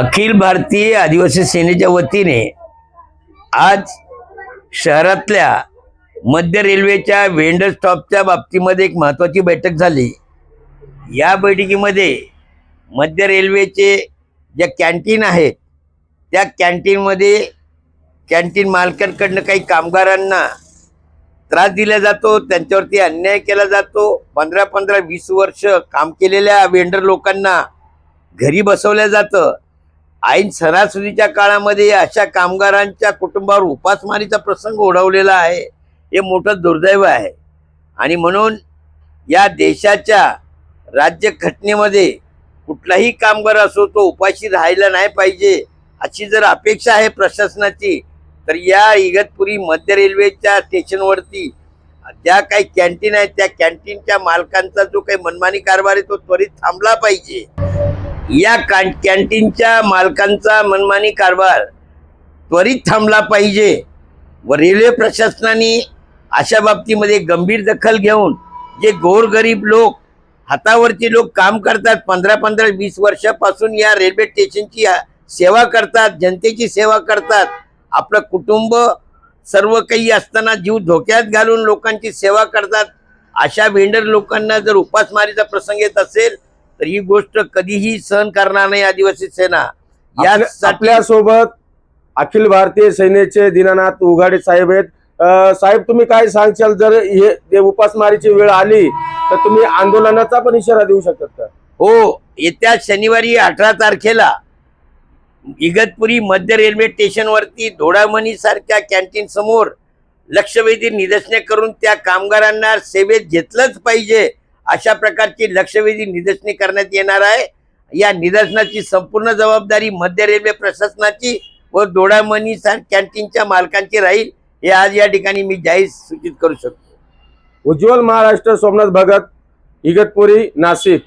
अखिल भारतीय आदिवासी सेनेच्या वतीने आज शहरातल्या मध्य रेल्वेच्या वेंडर स्टॉपच्या बाबतीमध्ये एक महत्त्वाची बैठक झाली. या बैठकीमध्ये मध्य रेल्वेचे ज्या कॅन्टीन आहेत त्या कॅन्टीनमध्ये कॅन्टीन मालकांकडनं काही कामगारांना त्रास दिला जातो त्यांच्यावरती अन्याय केला जातो. पंधरा पंधरा वीस वर्ष काम केलेल्या वेंडर लोकांना घरी बसवलं जातं. ऐन सणासुदीच्या काळामध्ये अशा कामगारांच्या कुटुंबावर उपासमारीचा प्रसंग ओढवलेला आहे. हे मोठं दुर्दैव आहे. आणि म्हणून या देशाच्या राज्यघटनेमध्ये कुठलाही कामगार असो तो उपाशी राहायला नाही पाहिजे अशी जर अपेक्षा आहे प्रशासनाची तर या इगतपुरी मध्य रेल्वेच्या स्टेशनवरती ज्या काही कॅन्टीन आहेत त्या कॅन्टीनच्या मालकांचा जो काही मनमानी कारभार आहे तो त्वरित थांबला पाहिजे. या कॅन कॅन्टीनच्या मालकांचा मनमानी कारभार त्वरित थांबला पाहिजे व रेल्वे प्रशासनाने अशा बाबतीमध्ये गंभीर दखल घेऊन जे गोरगरीब लोक हातावरचे लोक काम करतात पंधरा पंधरा वीस वर्षापासून या रेल्वे स्टेशनची सेवा करतात जनतेची सेवा करतात आपलं कुटुंब सर्व काही असताना जीव धोक्यात घालून लोकांची सेवा करतात अशा वेंडर लोकांना जर उपासमारीचा प्रसंग येत असेल तर ही गोष्ट कधीही सहन करणार नाही आदिवासी सेना. आपल्यासोबत अखिल भारतीय सेनेचे दीनानाथ उघाडे साहेब आहेत. साहेब तुम्ही काय सांगशाल? जर हे उपासमारीची वेळ आली तर तुम्ही आंदोलनाचा पण इशारा देऊ शकतात का? हो येत्या शनिवारी अठरा तारखेला इगतपुरी मध्य रेल्वे स्टेशनवरती धोडामणी सारख्या कॅन्टीन समोर लक्षवेधी निदर्शने करून त्या कामगारांना सेवेत घेतलंच पाहिजे. अशा प्रकारची लक्षवेधी निदर्शने करण्यात येणार आहे. या निदर्शनाची संपूर्ण जबाबदारी मध्य रेल्वे प्रशासनाची व दोडामणी कॅन्टीनच्या मालकांची राहील हे आज या ठिकाणी मी जाहीर सूचित करू शकतो. उज्ज्वल महाराष्ट्र सोमनाथ भगत इगतपुरी नाशिक.